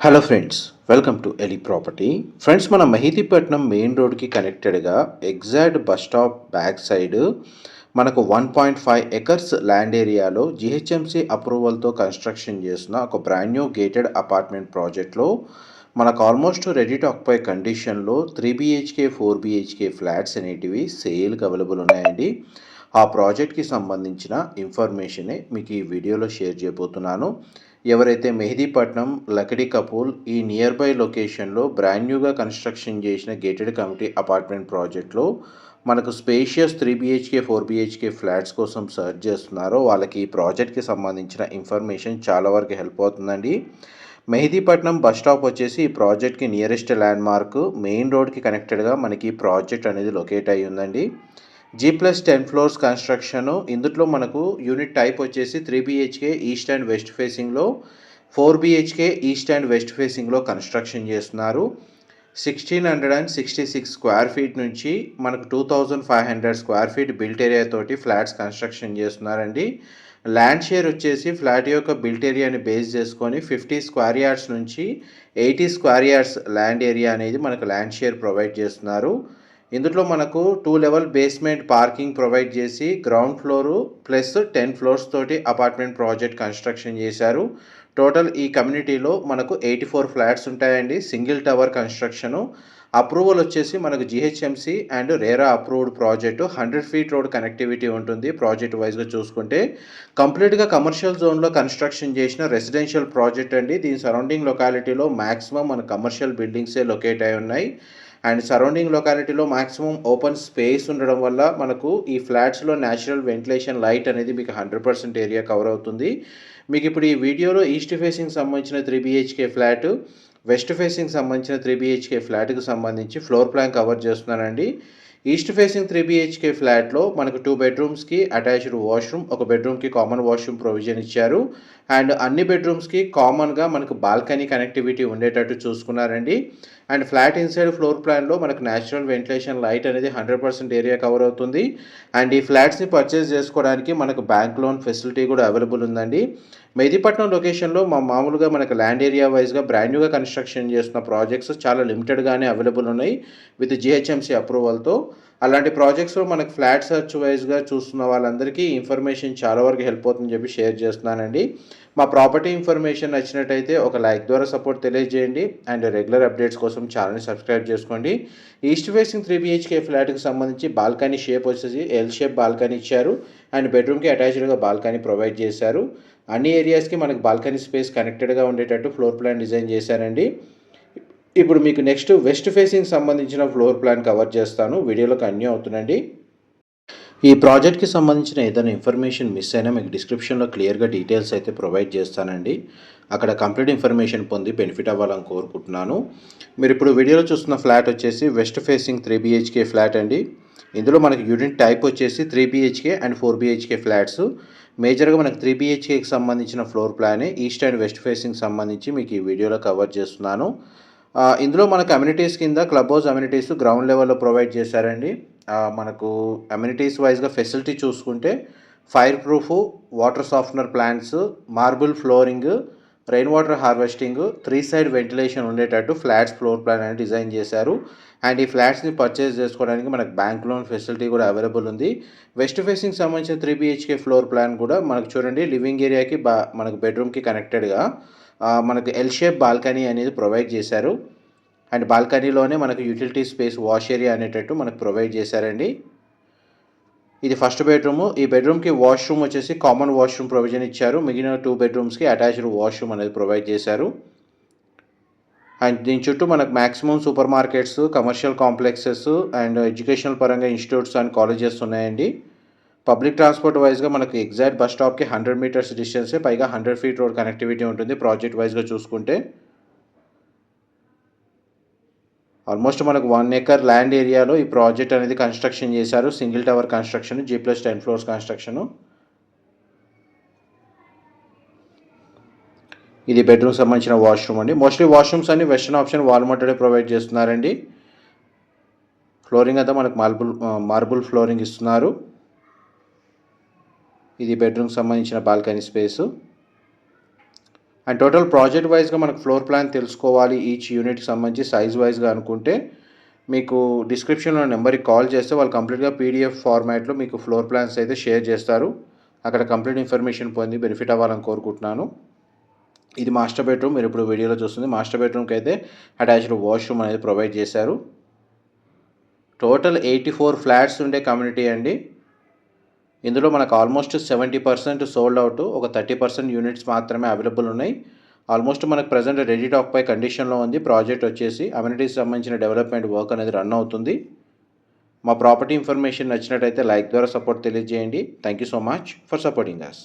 Hello friends welcome to Eli property friends మన Mehdipatnam main రోడ్కి కనెక్టెడ్గా exact bus stop back side మనకు one point five acres land ఏరియాలో GHMC అప్రూవల్తో construction చేసిన ఒక బ్రాండ్ న్యూ గేటెడ్ అపార్ట్మెంట్ ప్రాజెక్ట్లో మనకు ఆల్మోస్ట్ రెడీ టు ఆక్యుపై కండిషన్లో three BHK four BHK flats అనేటివి సేల్కి అవైలబుల్ ఉన్నాయండి. ఆ ప్రాజెక్ట్కి సంబంధించిన ఇన్ఫర్మేషనే మీకు ఈ వీడియోలో షేర్ చేయబోతున్నాను. ఎవరైతే మెహదీపట్నం లకడి కపూల్ ఈ నియర్ బై లొకేషన్లో బ్రాండ్ న్యూగా కన్స్ట్రక్షన్ చేసిన గేటెడ్ కమిటీ అపార్ట్మెంట్ ప్రాజెక్ట్లో మనకు spacious three BHK four BHK flats కోసం సర్చ్ చేస్తున్నారో వాళ్ళకి ఈ ప్రాజెక్ట్కి సంబంధించిన ఇన్ఫర్మేషన్ చాలా వరకు హెల్ప్ అవుతుందండి. మెహదీపట్నం బస్ స్టాప్ వచ్చేసి ఈ ప్రాజెక్ట్కి నియరెస్ట్ ల్యాండ్ మార్క్ మెయిన్ రోడ్కి కనెక్టెడ్గా మనకి ఈ ప్రాజెక్ట్ అనేది లొకేట్ అయ్యి ఉందండి. G plus ten floors construction ఇందులో మనకు యూనిట్ టైప్ వచ్చేసి three BHK east and west ఫేసింగ్లో four BHK east and west ఫేసింగ్లో కన్స్ట్రక్షన్ చేస్తున్నారు. Sixteen hundred and sixty six square feet నుంచి మనకు two thousand five hundred square feet built area తోటి flats construction చేస్తున్నారండి. ల్యాండ్ షేర్ వచ్చేసి flat యొక్క built ఏరియాని బేస్ చేసుకొని ఫిఫ్టీ స్క్వేర్ యార్డ్స్ నుంచి eighty square yards land area అనేది మనకు ల్యాండ్ షేర్ ప్రొవైడ్ చేస్తున్నారు. ఇందులో మనకు two level basement parking provide చేసి ground floor plus ten floors తోటి అపార్ట్మెంట్ ప్రాజెక్ట్ కన్స్ట్రక్షన్ చేశారు. టోటల్ ఈ కమ్యూనిటీలో మనకు ఎయిటీ ఫోర్ ఫ్లాట్స్ ఉంటాయండి. సింగిల్ టవర్ కన్స్ట్రక్షను అప్రూవల్ వచ్చేసి మనకు GHMC and RERA approved project hundred feet road connectivity ఉంటుంది ప్రాజెక్ట్ వైజ్గా చూసుకుంటే. కంప్లీట్గా కమర్షియల్ జోన్లో కన్స్ట్రక్షన్ చేసిన రెసిడెన్షియల్ ప్రాజెక్ట్ అండి. దీని సరౌండింగ్ లొకాలిటీలో మ్యాక్సిమం మన కమర్షియల్ బిల్డింగ్సే లొకేట్ అయి ఉన్నాయి. అండ్ సరౌండింగ్ లొకాలిటీలో మాక్సిమం ఓపెన్ స్పేస్ ఉండడం వల్ల మనకు ఈ ఫ్లాట్స్లో న్యాచురల్ వెంటిలేషన్ లైట్ అనేది మీకు హండ్రెడ్ పర్సెంట్ ఏరియా కవర్ అవుతుంది. మీకు ఇప్పుడు ఈ వీడియోలో ఈస్ట్ ఫేసింగ్ సంబంధించిన three BHK flat west facing సంబంధించిన త్రీ బిహెచ్కే ఫ్లాట్కి సంబంధించి ఫ్లోర్ ప్లాన్ కవర్ చేస్తున్నానండి. ఈస్ట్ ఫేసింగ్ త్రీ బిహెచ్కే ఫ్లాట్లో మనకు టూ బెడ్రూమ్స్కి అటాచ్డ్ వాష్రూమ్ ఒక బెడ్రూమ్కి కామన్ వాష్రూమ్ ప్రొవిజన్ ఇచ్చారు. అండ్ అన్ని బెడ్రూమ్స్కి కామన్గా మనకు బాల్కనీ కనెక్టివిటీ ఉండేటట్టు చూసుకున్నారండి. అండ్ ఫ్లాట్ ఇన్సైడ్ ఫ్లోర్ ప్లాన్లో మనకు న్యాచురల్ వెంటిలేషన్ లైట్ అనేది హండ్రెడ్ పర్సెంట్ ఏరియా కవర్ అవుతుంది. అండ్ ఈ ఫ్లాట్స్ని పర్చేస్ చేసుకోవడానికి మనకు బ్యాంక్ లోన్ ఫెసిలిటీ కూడా అవైలబుల్ ఉందండి. మెహదీపట్నం లొకేషన్లో మా మామూలుగా మనకు ల్యాండ్ ఏరియా వైజ్గా బ్రాండ్ న్యూగా కన్స్ట్రక్షన్ చేస్తున్న ప్రాజెక్ట్స్ చాలా లిమిటెడ్గానే అవైలబుల్ ఉన్నాయి విత్ జిహెచ్ఎంసీ అప్రూవల్తో అలాంటి ప్రాజెక్ట్స్లో మనకు ఫ్లాట్ సర్చ్ వైజ్గా చూస్తున్న వాళ్ళందరికీ ఇన్ఫర్మేషన్ చాలా వరకు హెల్ప్ అవుతుందని చెప్పి షేర్ చేస్తున్నానండి. మా ప్రాపర్టీ ఇన్ఫర్మేషన్ నచ్చినట్టయితే ఒక లైక్ ద్వారా సపోర్ట్ తెలియజేయండి. అండ్ రెగ్యులర్ అప్డేట్స్ కోసం ఛానల్ని సబ్స్క్రైబ్ చేసుకోండి. ఈస్ట్ ఫేసింగ్ త్రీ బిహెచ్కే ఫ్లాట్కి సంబంధించి బాల్కనీ షేప్ వచ్చేసి ఎల్ షేప్ బాల్కనీ ఇచ్చారు. అండ్ బెడ్రూమ్కి అటాచ్డ్గా బాల్కనీ ప్రొవైడ్ చేశారు. అన్ని ఏరియాస్కి మనకు బాల్కనీ స్పేస్ కనెక్టెడ్గా ఉండేటట్టు ఫ్లోర్ ప్లాన్ డిజైన్ చేశారండి. ఇప్పుడు మీకు నెక్స్ట్ వెస్ట్ ఫేసింగ్ సంబంధించిన ఫ్లోర్ ప్లాన్ కవర్ చేస్తాను. వీడియోలో కన్యూ అవుతుందండి. ఈ ప్రాజెక్ట్కి సంబంధించిన ఏదైనా ఇన్ఫర్మేషన్ మిస్ అయినా మీకు డిస్క్రిప్షన్లో క్లియర్గా డీటెయిల్స్ అయితే ప్రొవైడ్ చేస్తానండి. అక్కడ కంప్లీట్ ఇన్ఫర్మేషన్ పొంది బెనిఫిట్ అవ్వాలని కోరుకుంటున్నాను. మీరు ఇప్పుడు వీడియోలో చూస్తున్న ఫ్లాట్ వచ్చేసి west facing three BHK flat అండి. ఇందులో మనకి యూనిట్ టైప్ వచ్చేసి three BHK and four BHK flats మేజర్గా మనకు త్రీ బిహెచ్కేకి సంబంధించిన ఫ్లోర్ ప్లానే ఈస్ట్ అండ్ వెస్ట్ ఫేసింగ్ సంబంధించి మీకు ఈ వీడియోలో కవర్ చేస్తున్నాను. ఇందులో మనకు అమ్యూనిటీస్ కింద క్లబ్ హౌస్ అమ్యూనిటీస్ గ్రౌండ్ లెవెల్లో ప్రొవైడ్ చేశారండి. మనకు అమ్యూనిటీస్ వైజ్గా ఫెసిలిటీ చూసుకుంటే fire proof water softener plants marble flooring rain water harvesting three side ventilation ఉండేటట్టు ఫ్లాట్స్ ఫ్లోర్ ప్లాన్ అనేది డిజైన్ చేశారు. అండ్ ఈ ఫ్లాట్స్ని పర్చేస్ చేసుకోవడానికి మనకు బ్యాంక్ లోన్ ఫెసిలిటీ కూడా అవైలబుల్ ఉంది. వెస్ట్ ఫేసింగ్ సంబంధించిన త్రీ బిహెచ్కే ఫ్లోర్ ప్లాన్ కూడా మనకు చూడండి లివింగ్ ఏరియాకి బా మనకు బెడ్రూమ్కి కనెక్టెడ్గా. మనకు ఎల్ షేప్ బాల్కనీ అనేది ప్రొవైడ్ చేశారు. అండ్ బాల్కనీలోనే మనకు యూటిలిటీ స్పేస్ వాష్ ఏరియా అనేటట్టు మనకు ప్రొవైడ్ చేశారండి. ఇది ఫస్ట్ బెడ్రూమ్ ఈ బెడ్రూమ్కి వాష్రూమ్ వచ్చేసి కామన్ వాష్రూమ్ ప్రొవిజన్ ఇచ్చారు. మిగిలిన టూ బెడ్రూమ్స్కి అటాచ్డ్ వాష్రూమ్ అనేది ప్రొవైడ్ చేశారు. అండ్ దీని చుట్టూ మనకు maximum super markets commercial complexes and educational పరంగా ఇన్స్టిట్యూట్స్ అండ్ కాలేజెస్ ఉన్నాయండి. పబ్లిక్ ట్రాన్స్పోర్ట్ వైజ్గా మనకు ఎగ్జాక్ట్ బస్ స్టాప్కి హండ్రెడ్ మీటర్స్ డిస్టెన్సే పైగా హండ్రెడ్ ఫీట్ రోడ్ కనెక్టివిటీ ఉంటుంది ప్రాజెక్ట్ వైజ్గా చూసుకుంటే. ఆల్మోస్ట్ మనకు వన్ ఎకర్ ల్యాండ్ ఏరియాలో ఈ ప్రాజెక్ట్ అనేది కన్స్ట్రక్షన్ చేశారు. Single tower construction G plus ten floors construction. ఇది బెడ్రూమ్ సంబంధించిన వాష్రూమ్ అండి. మోస్ట్లీ వాష్రూమ్స్ అన్ని వెస్టర్న్ ఆప్షన్ వాల్ ప్రొవైడ్ చేస్తున్నారండి. ఫ్లోరింగ్ అంతా మనకు మార్బుల్ మార్బుల్ ఫ్లోరింగ్ ఇస్తున్నారు. ఇది బెడ్రూమ్కి సంబంధించిన balcony space and total project వైజ్గా మనకు ఫ్లోర్ ప్లాన్ తెలుసుకోవాలి ఈచ్ యూనిట్కి సంబంధించి సైజ్ వైజ్గా అనుకుంటే. మీకు డిస్క్రిప్షన్లో నెంబర్కి కాల్ చేస్తే వాళ్ళు కంప్లీట్గా పీడిఎఫ్ ఫార్మాట్లో మీకు ఫ్లోర్ ప్లాన్స్ అయితే షేర్ చేస్తారు. అక్కడ కంప్లీట్ ఇన్ఫర్మేషన్ పొంది బెనిఫిట్ అవ్వాలని కోరుకుంటున్నాను. ఇది మాస్టర్ బెడ్రూమ్ మీరు ఇప్పుడు వీడియోలో చూస్తుంది. మాస్టర్ బెడ్రూమ్కి అయితే అటాచ్డ్ వాష్రూమ్ అనేది ప్రొవైడ్ చేశారు. టోటల్ ఎయిటీ ఫోర్ ఫ్లాట్స్ ఉండే కమ్యూనిటీ అండి. ఇందులో మనకు almost seventy percent sold out ఒక థర్టీ పర్సెంట్ యూనిట్స్ మాత్రమే అవైలబుల్ ఉన్నాయి. ఆల్మోస్ట్ మనకు ప్రజెంట్ రెడీ టాక్ పై కండిషన్లో ఉంది. ప్రాజెక్ట్ వచ్చేసి అమ్యూనిటీస్ సంబంధించిన డెవలప్మెంట్ వర్క్ అనేది రన్ అవుతుంది. మా ప్రాపర్టీ ఇన్ఫర్మేషన్ నచ్చినట్టయితే లైక్ ద్వారా సపోర్ట్ తెలియజేయండి. Thank you so much for supporting us